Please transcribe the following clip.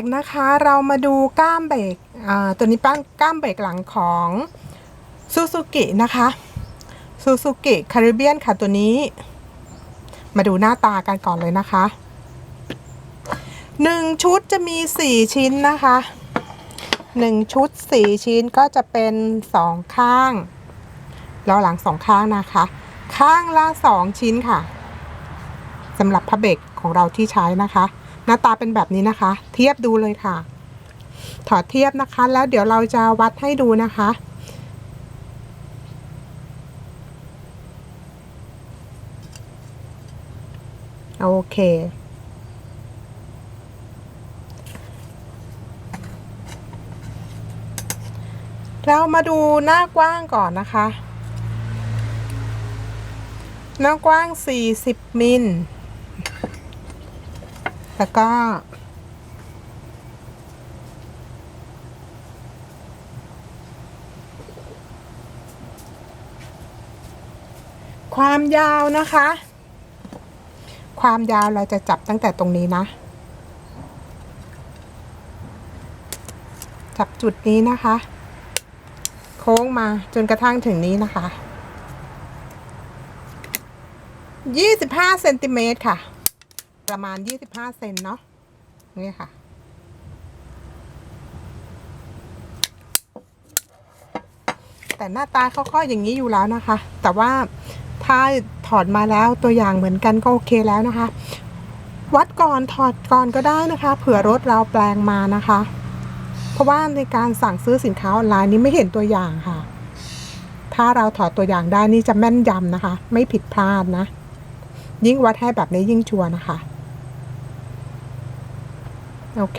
กนะคะ เรามาดูก้ามเบรกอ่าตัวนี้ป้านก้ามเบรกหลังของซูซูกินะคะซูซูกิคาริเบียนค่ะตัวนี้ มาดูหน้าตากันก่อนเลยนะคะหนึ่งชุดจะมีสี่ชิ้นนะคะหนึ่งชุดสี่ชิ้นก็จะเป็นสองข้างล้อหลังสองข้างนะคะ ข้างละสองชิ้นค่ะสำหรับพระเบรกของเราที่ใช้นะคะ หน้าตาเป็นแบบนี้นะคะ เทียบดูเลยค่ะ ถอดเทียบนะคะ แล้วเดี๋ยวเราจะวัดให้ดูนะคะ โอเคเรามาดูหน้ากว้างก่อนนะคะ หน้ากว้าง 40 มิล แล้วก็ ความยาวนะคะ ความยาวเราจะจับตั้งแต่ตรงนี้นะ จับจุดนี้นะคะ โค้งมาจนกระทั่งถึงนี้นะคะ 25เซนติเมตรค่ะ ประมาณ 25 เซนเนาะนี่ค่ะ แต่หน้าตาเขาก็อย่างนี้อยู่แล้วนะคะ แต่ว่าถ้าถอดมาแล้วตัวอย่างเหมือนกันก็โอเคแล้วนะคะ วัดก่อนถอดก่อนก็ได้นะคะ เผื่อรถเราแปลงมานะคะ เพราะว่าในการสั่งซื้อสินค้าออนไลน์นี้ไม่เห็นตัวอย่างค่ะ ถ้าเราถอดตัวอย่างได้นี่จะแม่นยำนะคะ ไม่ผิดพลาดนะ ยิ่งวัดให้แบบนี้ยิ่งชัวร์นะคะ โอเค